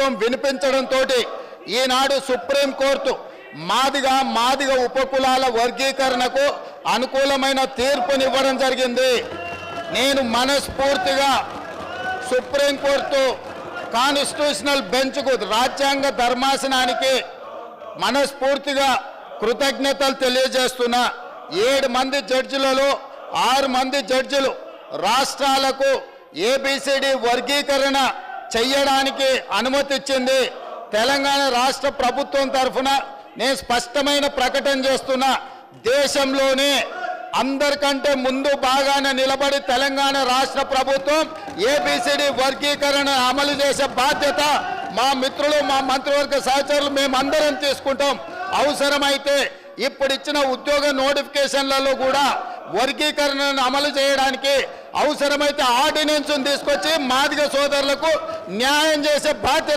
ప్రభుత్వం వినిపించడంతో ఈనాడు సుప్రీంకోర్టు మాదిగా మాదిగ ఉపకులాల వర్గీకరణకు అనుకూలమైన తీర్పునివ్వడం జరిగింది. నేను మనస్ఫూర్తిగా సుప్రీంకోర్టు కాన్స్టిట్యూషనల్ బెంచ్కు రాజ్యాంగ ధర్మాసనానికి మనస్ఫూర్తిగా కృతజ్ఞతలు తెలియజేస్తున్నా. ఏడు మంది జడ్జిలలో ఆరు మంది జడ్జిలు రాష్ట్రాలకు ఏబిసిడి వర్గీకరణ చెయ్యడానికి అనుమతి ఇచ్చింది. తెలంగాణ రాష్ట్ర ప్రభుత్వం తరఫున నేను స్పష్టమైన ప్రకటన చేస్తున్నా. దేశంలోనే అందరికంటే ముందు బాగానే నిలబడి తెలంగాణ రాష్ట్ర ప్రభుత్వం ఏబిసిడి వర్గీకరణ అమలు చేసే బాధ్యత మా మిత్రులు మా మంత్రివర్గ సహచరులు మేమందరం తీసుకుంటాం. అవసరమైతే ఇప్పుడు ఇచ్చిన ఉద్యోగ నోటిఫికేషన్లలో కూడా వర్గీకరణను అమలు చేయడానికి అవసరమైతే ఆర్డినెన్స్ తీసుకొచ్చి మాదిగ సోదరులకు న్యాయం చేసే బాధ్యత